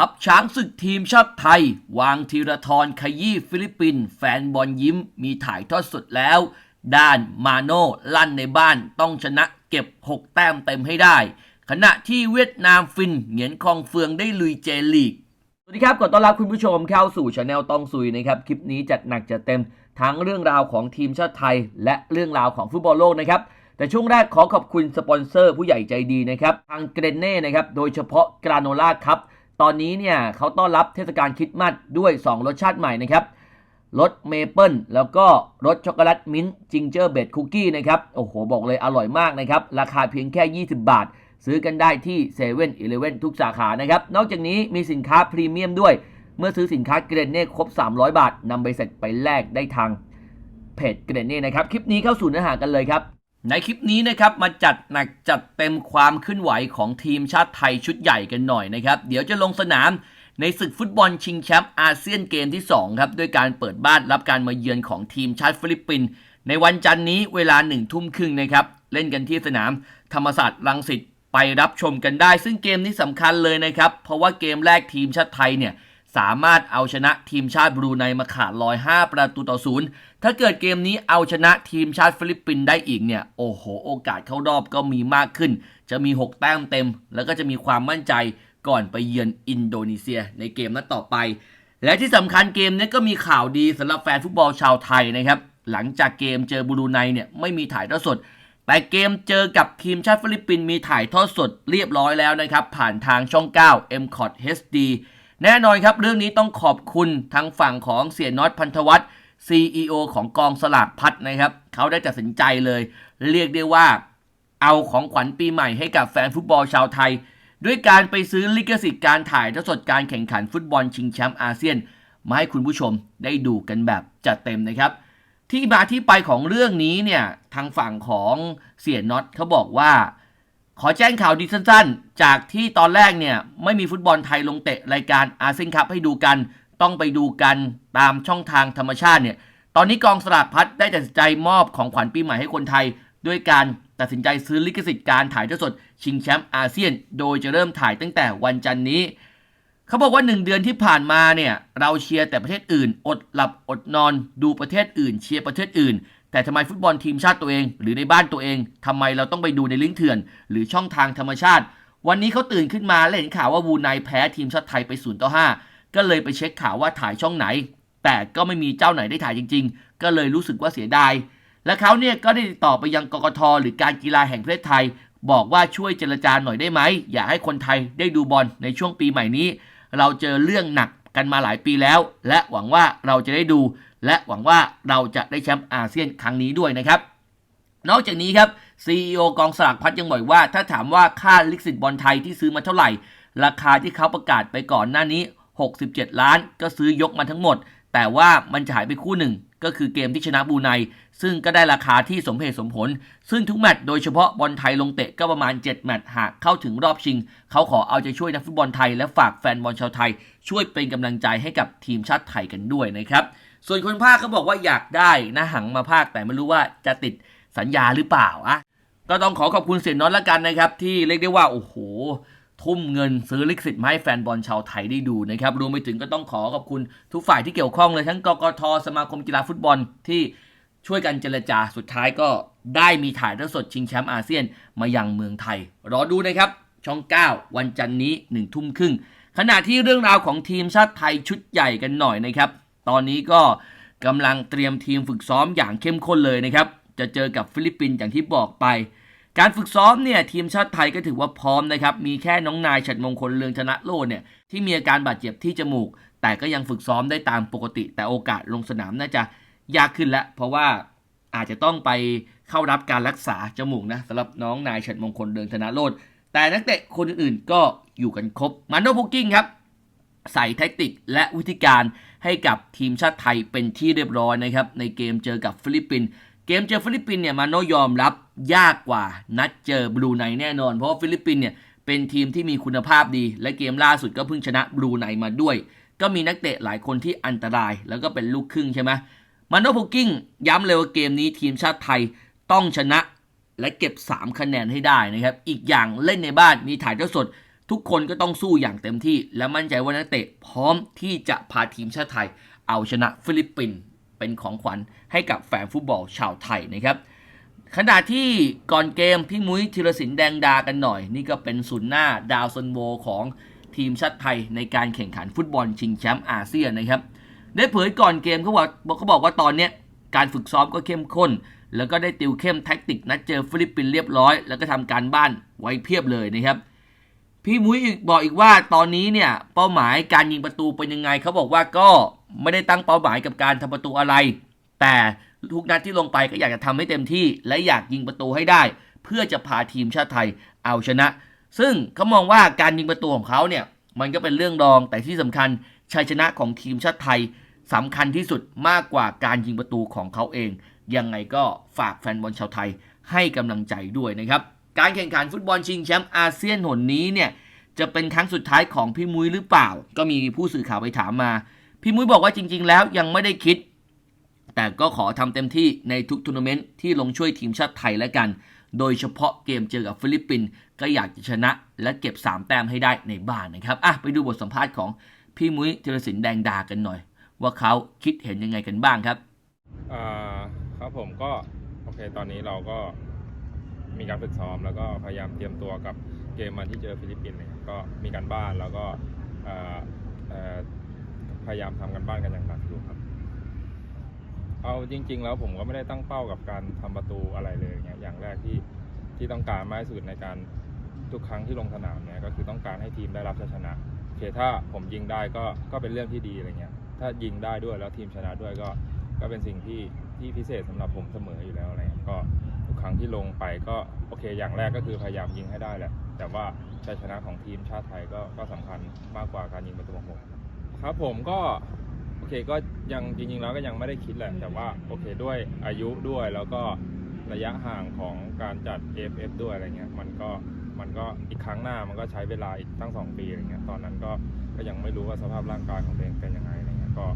ทัพช้างศึกทีมชาติไทย วางธีรทรขยี้ฟิลิปปินส์แฟนบอลยิ้มมีถ่ายทอดสดแล้ว ด้านมาโน่ลั่นในบ้านต้องชนะเก็บ 6 แต้มเต็มให้ได้ ขณะที่เวียดนามฟินเหงียนคองเฟืองได้ลุยเจลีก สวัสดีครับขอต้อนรับคุณผู้ชมเข้าสู่ช anel ตองซุยนะครับ คลิปนี้จัดหนักจัดเต็มทั้งเรื่องราวของทีมชาติไทย และเรื่องราวของฟุตบอลโลกนะครับแต่ช่วงแรกขอขอบคุณสปอนเซอร์ผู้ใหญ่ใจดีนะครับทางเกรเน่นะครับโดยเฉพาะกราโนล่าครับ ตอนนี้เนี่ยเขาต้อนรับเทศกาลคริสต์มาสด้วย 2 รสชาติใหม่นะครับรสเมเปิลแล้วก็รสช็อกโกแลตมิ้นท์จิงเจอร์เบดคุกกี้นะครับโอ้โห บอกเลยอร่อยมากนะครับ ราคาเพียงแค่ 20 บาท ซื้อกันได้ที่7 e เ e ่ e อทุกสาขานะครับ นอกจากนี้มีสินค้าพรีเมียมด้วย เมื่อซื้อสินค้าเกรนเน่ครบ 300 บาทนำไปเสร็จไปแลกได้ทางเพจเกรนเน่นะครับ คลิปนี้เข้าสู่เนื้อหากันเลยครับ ในคลิปนี้นะครับมาจัดหนักจัดเต็มความเคลื่อนไหวของทีมชาติไทยชุดใหญ่กันหน่อยนะครับเดี๋ยวจะลงสนามในศึกฟุตบอลชิงแชมป์อาเซียนเกมที่2ครับด้วยการเปิดบ้านรับการมาเยือนของทีมชาติฟิลิปปินส์ในวันจันทร์นี้เวลาหนึ่งทุ่มครึ่งนะครับเล่นกันที่สนามธรรมศาสตร์รังสิตไปรับชมกันได้ ซึ่งเกมนี้สำคัญเลยนะครับเพราะว่าเกมแรกทีมชาติไทยเนี่ย สามารถเอาชนะทีมชาติบรูไนมาขาดลอย 5 ประตูต่อศูนย์ถ้าเกิดเกมนี้เอาชนะทีมชาติฟิลิปปินส์ได้อีกเนี่ย โอ้โห โอกาสเข้ารอบก็มีมากขึ้น จะมี 6 แต้มเต็ม แล้วก็จะมีความมั่นใจก่อนไปเยือนอินโดนีเซียในเกมนัดต่อไป และที่สำคัญเกมนี้ก็มีข่าวดีสำหรับแฟนฟุตบอลชาวไทยนะครับ หลังจากเกมเจอบรูไนเนี่ยไม่มีถ่ายทอดสด แต่เกมเจอกับทีมชาติฟิลิปปินส์มีถ่ายทอดสดเรียบร้อยแล้วนะครับผ่านทางช่อง 9 m c o t HD แน่นอนครับเรื่องนี้ต้องขอบคุณทางฝั่งของเสียน็อตพันธวัฒน์ CEO ของกองสลากพัดนะครับ เขาได้ตัดสินใจเลย เรียกได้ว่า เอาของขวัญปีใหม่ให้กับแฟนฟุตบอลชาวไทย ด้วยการไปซื้อลิขสิทธิ์การถ่ายทอดสดการแข่งขันฟุตบอลชิงแชมป์อาเซียน มาให้คุณผู้ชมได้ดูกันแบบจัดเต็มนะครับ ที่มาที่ไปของเรื่องนี้เนี่ยทางฝั่งของเสียน็อตเขาบอกว่า ขอแจ้งข่าวดีสั้นๆ จากที่ตอนแรกเนี่ย ไม่มีฟุตบอลไทยลงเตะรายการอาเซียนคัพให้ดูกัน ต้องไปดูกันตามช่องทางธรรมชาติเนี่ย ตอนนี้กองสลากพัดได้ตัดสินใจมอบของขวัญปีใหม่ให้คนไทย ด้วยการตัดสินใจซื้อลิขสิทธิ์การถ่ายทอดสด ชิงแชมป์อาเซียน โดยจะเริ่มถ่ายตั้งแต่วันจันทร์นี้ เขาบอกว่า 1 เดือนที่ผ่านมาเนี่ยเราเชียร์แต่ประเทศอื่น อดหลับอดนอน ดูประเทศอื่น เชียร์ประเทศอื่น แต่ทำไมฟุตบอลทีมชาติตัวเอง หรือในบ้านตัวเองทำไมเราต้องไปดูในลิงก์เถื่อน หรือช่องทางธรรมชาติ วันนี้เขาตื่นขึ้นมาและเห็นข่าวว่าวูไนแพ้ทีมชาติไทยไป0ต่อ5ก็เลยไปเช็คข่าวว่าถ่ายช่องไหน แต่ก็ไม่มีเจ้าไหนได้ถ่ายจริง ๆ ก็เลยรู้สึกว่าเสียดายและเขาเนี่ยก็ได้ติดต่อไปยังกกทหรือการกีฬาแห่งประเทศไทย บอกว่าช่วยเจรจาหน่อยได้ไหมอยากให้คนไทยได้ดูบอลในช่วงปีใหม่นี้ เราเจอเรื่องหนัก กันมาหลายปีแล้ว และหวังว่าเราจะได้ดู และหวังว่าเราจะได้แชมป์อาเซียนครั้งนี้ด้วยนะครับ นอกจากนี้ครับ CEO กองสลากพัดยังบอกว่า ถ้าถามว่าค่าลิขสิทธิ์บอลไทยที่ซื้อมาเท่าไหร่ ราคาที่เขาประกาศไปก่อนหน้านี้ 67 ล้านก็ซื้อยกมาทั้งหมด แต่ว่ามันจะหายไปคู่หนึ่ง ก็คือเกมที่ชนะบูไน ซึ่งก็ได้ราคาที่สมเหตุสมผล ซึ่งทุกแมตช์โดยเฉพาะบอลไทยลงเตะก็ประมาณ 7 แมตช์หากเข้าถึงรอบชิง เขาขอเอาใจช่วยนักฟุตบอลไทยและฝากแฟนบอลชาวไทย ช่วยเป็นกำลังใจให้กับทีมชาติไทยกันด้วยนะครับ ส่วนคนภาคเขาบอกว่าอยากได้นะหังมาภาคแต่ไม่รู้ว่าจะติดสัญญาหรือเปล่าอะก็ต้องขอขอบคุณเสียน็อตละกันนะครับที่เรียกได้ว่าโอ้โห ทุ่มเงินซื้อลิขสิทธิ์มาให้แฟนบอลชาวไทยได้ดูนะครับรวมไปถึงก็ต้องขอขอบคุณทุกฝ่ายที่เกี่ยวข้องเลยทั้งกกทสมาคมกีฬาฟุตบอลที่ช่วยกันเจรจาสุดท้ายก็ได้มีถ่ายทอดสดชิงแชมป์อาเซียนมายังเมืองไทย รอดูนะครับ ช่อง 9 วันจันนี้1ทุ่มครึ่งขณะที่เรื่องราวของทีมชาติไทยชุดใหญ่กันหน่อยนะครับ ตอนนี้ก็กำลังเตรียมทีมฝึกซ้อมอย่างเข้มข้นเลยนะครับ จะเจอกับฟิลิปปินส์อย่างที่บอกไป การฝึกซ้อมเนี่ยทีมชาติไทยก็ถือว่าพร้อมนะครับ มีแค่น้องนายฉัดมงคลเลืองชนะโลดเนี่ยที่มีอาการบาดเจ็บที่จมูก แต่ก็ยังฝึกซ้อมได้ตามปกติ แต่โอกาสลงสนามน่าจะยากขึ้นล้วเพราะว่าอาจจะต้องไปเข้ารับการรักษาจมูกนะสำหรับน้องนายฉัดมงคลเลืองชนะโลดแต่นักเตะคนอื่นๆก็อยู่กันครบมันโนพุกกิ้งครับใส่แทคติกและวิธีการให้กับทีมชาติไทยเป็นที่เรียบร้อยนะครับในเกมเจอกับฟิลิปปินส์เกมเจอฟิลิปปินส์เนี่ยมาโนยอมรับ ยากกว่านัดเจอบรูไนแน่นอน เพราะฟิลิปปินเนี่ยเป็นทีมที่มีคุณภาพดี และเกมล่าสุดก็เพิ่งชนะบรูไนมาด้วย ก็มีนักเตะหลายคนที่อันตรายแล้วก็เป็นลูกครึ่งใช่ไหมมาโนโพกิ้งย้ำเลยว่าเกมนี้ทีมชาติไทยต้องชนะและเก็บ 3 คะแนนให้ได้นะครับ อีกอย่างเล่นในบ้านมีถ่ายทอดสด ทุกคนก็ต้องสู้อย่างเต็มที่ และมั่นใจว่านักเตะพร้อมที่จะพาทีมชาติไทย เอาชนะฟิลิปปินส์เป็นของขวัญให้กับแฟนฟุตบอลชาวไทยนะครับ ขณะที่ก่อนเกมพี่มุ้ยธีรศิลป์แดงดากันหน่อย นี่ก็เป็นศูนย์หน้าดาวซันโวของทีมชาติไทยในการแข่งขันฟุตบอลชิงแชมป์อาเซียนนะครับ ได้เผยก่อนเกมเขาบอกเขาบอกว่าตอนเนี้ยการฝึกซ้อมก็เข้มข้น แล้วก็ได้ติวเข้มแท็กติกนัดเจอฟิลิปปินส์เรียบร้อย แล้วก็ทำการบ้านไว้เพียบเลยนะครับพี่มุ้ยบอกอีกว่าตอนนี้เนี่ยเป้าหมายการยิงประตูเป็นยังไงเขาบอกว่าก็ไม่ได้ตั้งเป้าหมายกับการทำประตูอะไร แต่ ทุกนัดที่ลงไปก็อยากจะทำให้เต็มที่ และอยากยิงประตูให้ได้ เพื่อจะพาทีมชาติไทยเอาชนะ ซึ่งเขามองว่าการยิงประตูของเขาเนี่ยมันก็เป็นเรื่องรองแต่ที่สำคัญชัยชนะของทีมชาติไทยสำคัญที่สุดมากกว่าการยิงประตูของเขาเอง ยังไงก็ฝากแฟนบอลชาวไทยให้กำลังใจด้วยนะครับ การแข่งขันฟุตบอลชิงแชมป์อาเซียนหนนี้เนี่ยจะเป็นครั้งสุดท้ายของพี่มุ้ยหรือเปล่า ก็มีผู้สื่อข่าวไปถามมา พี่มุ้ยบอกว่าจริง ๆ แล้วยังไม่ได้คิด แต่ก็ขอทำเต็มที่ในทุกทัวร์นาเมนต์ที่ลงช่วยทีมชาติไทยแล้วกัน โดยเฉพาะเกมเจอกับฟิลิปปินส์ก็อยากจะชนะและเก็บ 3 แต้มให้ได้ในบ้านนะครับอะไปดูบทสัมภาษณ์ของพี่มุ้ยธีรศิลป์แดงดากันหน่อย ว่าเขาคิดเห็นยังไงกันบ้างครับอ่าครับผมก็โอเคตอนนี้เราก็มีการฝึกซ้อมแล้วก็พยายามเตรียมตัวกับเกมวันที่เจอฟิลิปปินส์เนี่ยก็มีการบ้านแล้วก็พยายามทำกันบ้านกันอย่างหนักอยู่ครับ เอาจริง ๆ แล้วผมก็ไม่ได้ตั้งเป้ากับการทำประตูอะไรเลยเนี่ยอย่างแรกที่ที่ต้องการมากที่สุดในการทุกครั้งที่ลงสนามเนี่ยก็คือต้องการให้ทีมได้รับชัยชนะโอเคถ้าผมยิงได้ก็ก็เป็นเรื่องที่ดีอะไรเงี้ยถ้ายิงได้ด้วยแล้วทีมชนะด้วยก็ก็เป็นสิ่งที่ที่พิเศษสำหรับผมเสมออยู่แล้วอะไรเงี้ยก็ทุกครั้งที่ลงไปก็โอเค อย่างแรกก็คือพยายามยิงให้ได้แหละ แต่ว่าชัยชนะของทีมชาติไทยก็ก็สำคัญมากกว่าการยิงประตูของผมครับผมก็ เคก็ยังจริงๆแล้วก็ยังไม่ได้คิดแหละ แต่ว่าโอเคด้วยอายุด้วยแล้วก็ระยะห่างของการจัด AFF ด้วยอะไรเงี้ยมันก็มันก็อีกครั้งหน้ามันก็ใช้เวลาอีกตั้งสองปีอะไรเงี้ยตอนนั้นก็ก็ยังไม่รู้ว่าสภาพร่างกายของตัวเองเป็นยังไงอะไรเงี้ยก็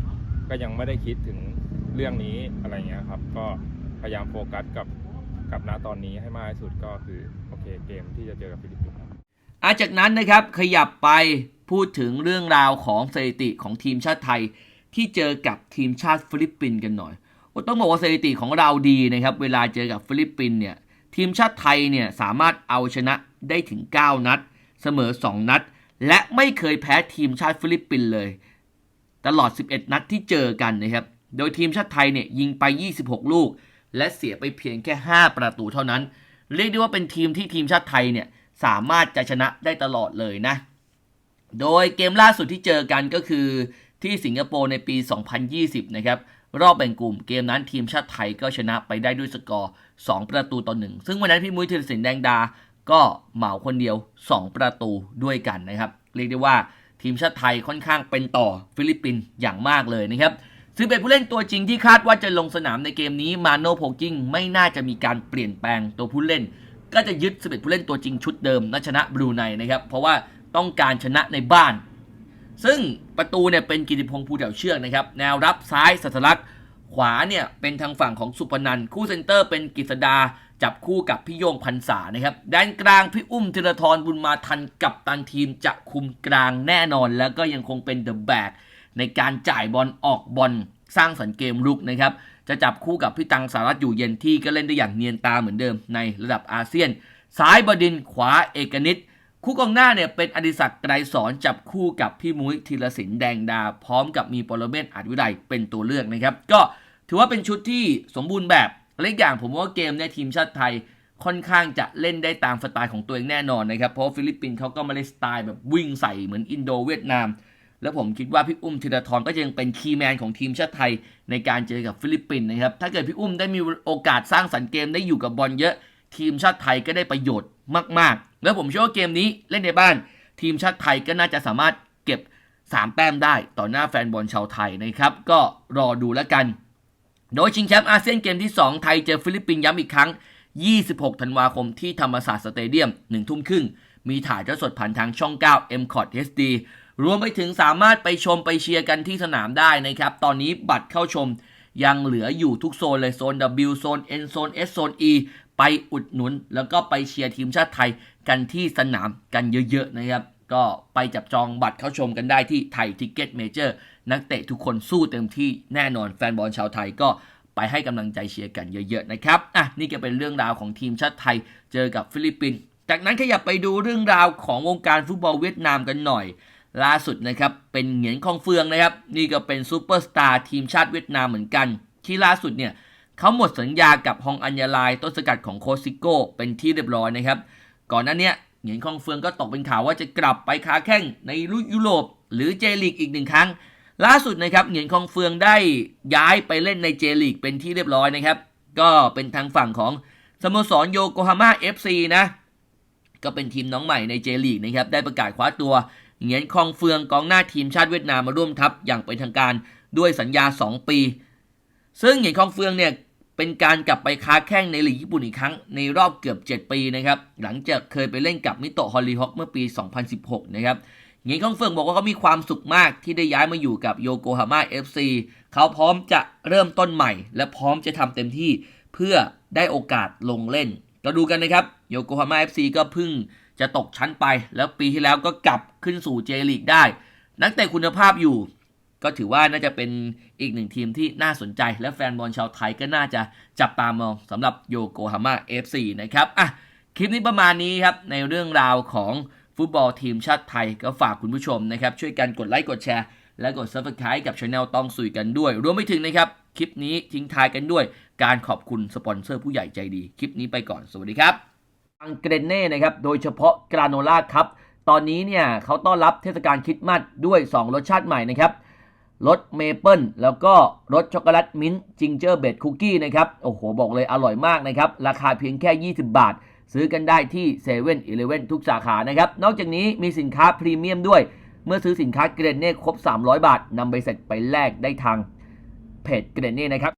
ก็ยังไม่ได้คิดถึงเรื่องนี้อะไรเงี้ยครับ ก็พยายามโฟกัสกับกับณตอนนี้ให้มากที่สุดก็คือโอเคเกมที่จะเจอกับฟิลิปปินส์ครับอาจากนั้นนะครับขยับไปพูดถึงเรื่องราวของสถิติของทีมชาติไทย ที่เจอกับทีมชาติฟิลิปปินส์กันหน่อยต้องบอกว่าสถิติของเราดีนะครับ เวลาเจอกับฟิลิปปินส์เนี่ย ทีมชาติไทยเนี่ยสามารถเอาชนะได้ถึง 9 นัด เสมอ 2 นัด และไม่เคยแพ้ทีมชาติฟิลิปปินส์เลย ตลอด 11 นัดที่เจอกันนะครับ โดยทีมชาติไทยเนี่ยยิงไป 26 ลูก และเสียไปเพียงแค่ 5 ประตูเท่านั้น เรียกได้ว่าเป็นทีมที่ทีมชาติไทยเนี่ยสามารถจะชนะได้ตลอดเลยนะ โดยเกมล่าสุดที่เจอกันก็คือ ที่สิงคโปร์ในปี 2020 นะครับ รอบแบ่งกลุ่มเกมนั้นทีมชาติไทยก็ชนะไปได้ด้วยสกอร์ 2 ประตูต่อหนึ่งซึ่งวันนั้นพี่มุ้ยธีรศิลป์แดงดา ก็เหมาคนเดียว 2 ประตูด้วยกันนะครับ เรียกได้ว่าทีมชาติไทยค่อนข้างเป็นต่อฟิลิปปินส์อย่างมากเลยนะครับซึ่งเป็นผู้เล่นตัวจริงที่คาดว่าจะลงสนามในเกมนี้มาโนโพกิ้งไม่น่าจะมีการเปลี่ยนแปลงตัวผู้เล่น ก็จะยึด11ผู้เล่นตัวจริงชุดเดิมและชนะบรูไนนะครับเพราะว่าต้องการชนะในบ้าน ซึ่งประตูเนี่ยเป็นกิติพงษ์ภูแถวเชือกนะครับ แนวรับซ้ายสัทลักษ์ขวาเนี่ยเป็นทางฝั่งของสุพนันคู่เซนเตอร์เป็นกฤษดาจับคู่กับพี่โยงพันษานะครับด้านกลางพี่อุ้มธีรทรบุญมาทันกับตันทีมจะคุมกลางแน่นอน แล้วก็ยังคงเป็นเดอะแบกในการจ่ายบอลออกบอลสร้างสรรค์เกมรุกนะครับจะจับคู่กับพี่ตังสารัตอยู่เย็นที่ก็เล่นได้อย่างเนียนตาเหมือนเดิมในระดับอาเซียน ซ้ายบดินขวาเอกนิต คู่กองหน้าเนี่ยเป็นอดิศักดิ์ไกรสอนจับคู่กับพี่มุ้ยธีรศิลป์แดงดา พร้อมกับมีปรเมศอาจวิไลเป็นตัวเลือกนะครับ ก็ถือว่าเป็นชุดที่สมบูรณ์แบบและอีกอย่างผมว่าเกมในทีมชาติไทยค่อนข้างจะเล่นได้ตามสไตล์ของตัวเองแน่นอนนะครับ เพราะฟิลิปปินส์เขาก็ไม่ได้สไตล์แบบวิ่งใส่เหมือนอินโดเวียดนาม แล้วผมคิดว่าพี่อุ้มธีรทรก็ยังเป็นคีย์แมนของทีมชาติไทยในการเจอกับฟิลิปปินส์นะครับ ถ้าเกิดพี่อุ้มได้มีโอกาสสร้างสรรค์เกมได้อยู่กับบอลเยอะ ทีมชาติไทยก็ได้ประโยชน์มาก ๆ แล้วผมเชื่อว่าเกมนี้เล่นในบ้าน ทีมชาติไทยก็น่าจะสามารถเก็บ 3 แต้มได้ต่อหน้าแฟนบอลชาวไทยนะครับ ก็รอดูแล้วกัน โดยชิงแชมป์อาเซียนเกมที่ 2 ไทยเจอฟิลิปปินส์ย้ำอีกครั้ง 26 ธันวาคมที่ธรรมศาสตร์สเตเดียม1ทุ่มครึ่ง มีถ่ายทอดสดผ่านทางช่อง 9 m c o t HD รวมไปถึงสามารถไปชมไปเชียร์กันที่สนามได้นะครับ ตอนนี้บัตรเข้าชมยังเหลืออยู่ทุกโซนเลยโซน W โซน N โซน S โซน E ไปอุดหนุน แล้วก็ไปเชียร์ทีมชาติไทยกันที่สนามกันเยอะๆนะครับ ก็ไปจับจองบัตรเข้าชมกันได้ที่ไทยทิกเก็ตเมเจอร์นักเตะทุกคนสู้เต็มที่แน่นอนแฟนบอลชาวไทยก็ไปให้กำลังใจเชียร์กันเยอะๆนะครับ อะนี่ก็เป็นเรื่องราวของทีมชาติไทยเจอกับฟิลิปปินส์ จากนั้นขยับไปดูเรื่องราวของวงการฟุตบอลเวียดนามกันหน่อย ล่าสุดนะครับเป็นเหงียนคองเฟืองนะครับ นี่ก็เป็นซูเปอร์สตาร์ทีมชาติเวียดนามเหมือนกัน ที่ล่าสุดเนี่ย เขาหมดสัญญากับฮองอัญญาลายต้นสกัดของโคซิโก้เป็นที่เรียบร้อยนะครับ ก่อนหน้านี้เหงียนคองเฟืองก็ตกเป็นข่าวว่าจะกลับไปค้าแข่งในลุยุโรป หรือเจลีกอีกหนึ่งครั้ง ล่าสุดนะครับเหงียนคองเฟืองได้ย้ายไปเล่นในเจลีกเป็นที่เรียบร้อยนะครับ ก็เป็นทางฝั่งของสโมสรโยโกฮาม่า FC นะก็เป็นทีมน้องใหม่ในเจลีกนะครับได้ประกาศคว้าตัวเหงียนคองเฟืองกองหน้าทีมชาติเวียดนามมาร่วมทัพอย่างเป็นทางการด้วยสัญญา 2 ปี ซึ่งเหงียนคองเฟืองเนี่ยเป็นการกลับไปค้าแข้งในลีกญี่ปุ่นอีกครั้งในรอบเกือบ 7 ปีนะครับหลังจากเคยไปเล่นกับมิโตะฮอลลีฮอกเมื่อปี 2016 นะครับเหงียนคองเฟิงบอกว่าเขามีความสุขมากที่ได้ย้ายมาอยู่กับโยโกฮาม่า FC เขาพร้อมจะเริ่มต้นใหม่ และพร้อมจะทำเต็มที่เพื่อได้โอกาสลงเล่นก็ดูกันนะครับโยโกฮาม่า FC ก็พิ่งจะตกชั้นไป แล้วปีที่แล้วก็กลับขึ้นสู่เจลีกได้ นักเตะคุณภาพอยู่ ก็ถือว่าน่าจะเป็นอีกหนึ่งทีมที่น่าสนใจ และแฟนบอลชาวไทยก็น่าจะจับตามองสำหรับโยโกฮาม่า FC นะครับอะคลิปนี้ประมาณนี้ครับ ในเรื่องราวของฟุตบอลทีมชาติไทยก็ฝากคุณผู้ชมนะครับ ช่วยกันกดไลค์กดแชร์ และกด Subscribe กับช anel ต้องสุยกันด้วย รวมไปถึงนะครับ คลิปนี้ทิ้งท้ายกันด้วย การขอบคุณสปอนเซอร์ผู้ใหญ่ใจดี คลิปนี้ไปก่อนสวัสดีครับอังเกรเน่นะครับโดยเฉพาะกราโนล่าครับตอนนี้เนี่ยเขาต้อนรับเทศกาลคริสต์มาสด้วย 2 รสชาติใหม่นะครับ รสเมเปิลแล้วก็รสช็อกโกแลตมิ้นต์จิงเจอร์เบดคุกกี้นะครับ โอ้โห บอกเลยอร่อยมากนะครับ ราคาเพียงแค่ 20 บาท ซื้อกันได้ที่7 e เ e ่ e อทุกสาขานะครับ นอกจากนี้มีสินค้าพรีเมียมด้วย เมื่อซื้อสินค้าเกรเน่ครบ 300 บาทนำใบเสร็จไปแลกได้ทางเพจเกรเน่นะครับ